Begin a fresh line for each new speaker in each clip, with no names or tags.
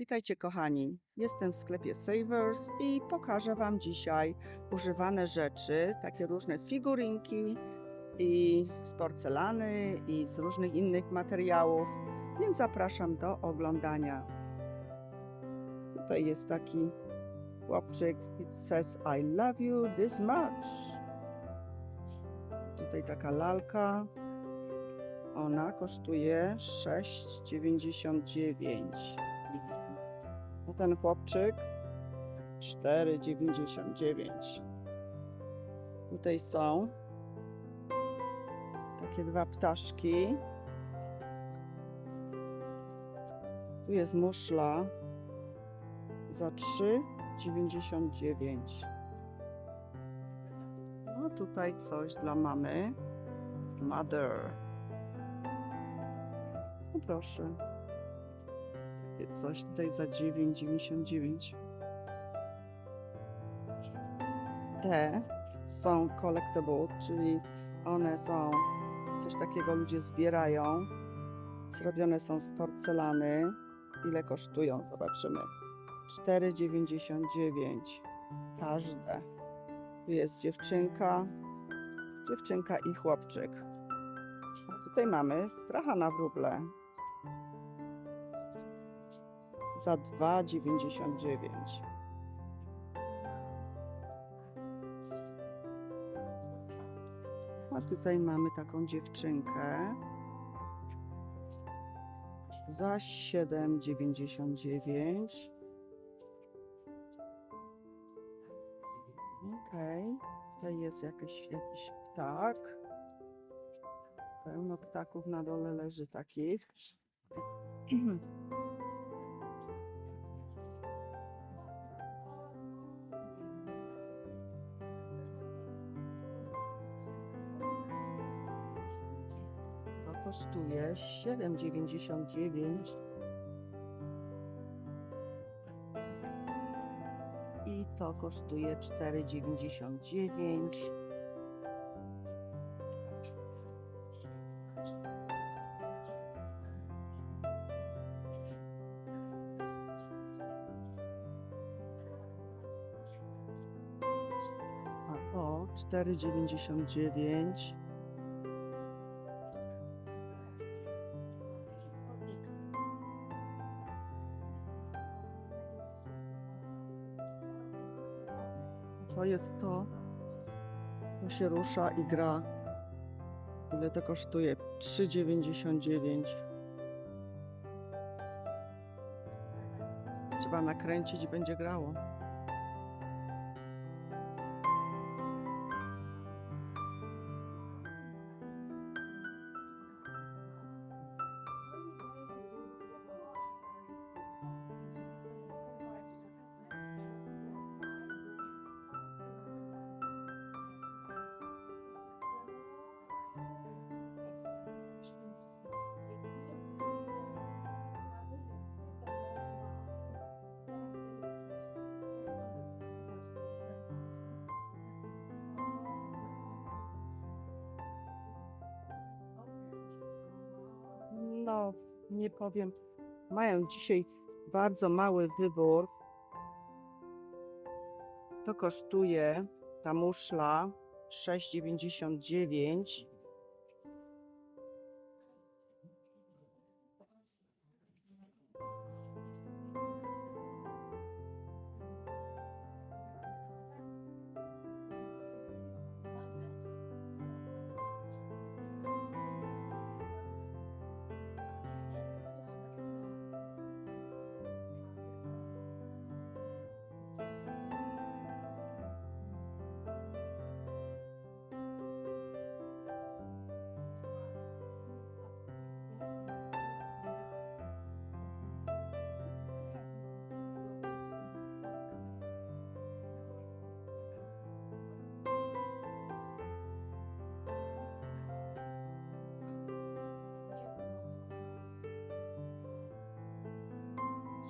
Witajcie kochani, jestem w sklepie Savers i pokażę Wam dzisiaj używane rzeczy, takie różne figurinki i z porcelany i z różnych innych materiałów, więc zapraszam do oglądania. Tutaj jest taki chłopczyk, it says I love you this much. Tutaj taka lalka, ona kosztuje 6,99. A ten chłopczyk 4,99. Tutaj są takie dwa ptaszki. Tu jest muszla za 3,99. No tutaj coś dla mamy. Mother. No proszę. Coś tutaj za 9,99. Te są collectible, czyli one są coś takiego ludzie zbierają. Zrobione są z porcelany. Ile kosztują? Zobaczymy. 4,99 każde. Tu jest dziewczynka, dziewczynka i chłopczyk. A tutaj mamy stracha na wróble za 2,99. A tutaj mamy taką dziewczynkę za 7,99. Okej, tutaj jest jakiś, jakiś ptak. Pełno ptaków na dole leży takich. kosztuje 7,99. I to kosztuje 4,99. A to 4,99. To jest to, to się rusza i gra. Ile to kosztuje? 3,99. Trzeba nakręcić i będzie grało. No, nie powiem. Mają dzisiaj bardzo mały wybór. To kosztuje ta muszla 6,99.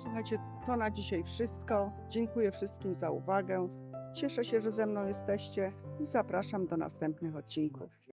Słuchajcie, to na dzisiaj wszystko. Dziękuję wszystkim za uwagę. Cieszę się, że ze mną jesteście i zapraszam do następnych odcinków.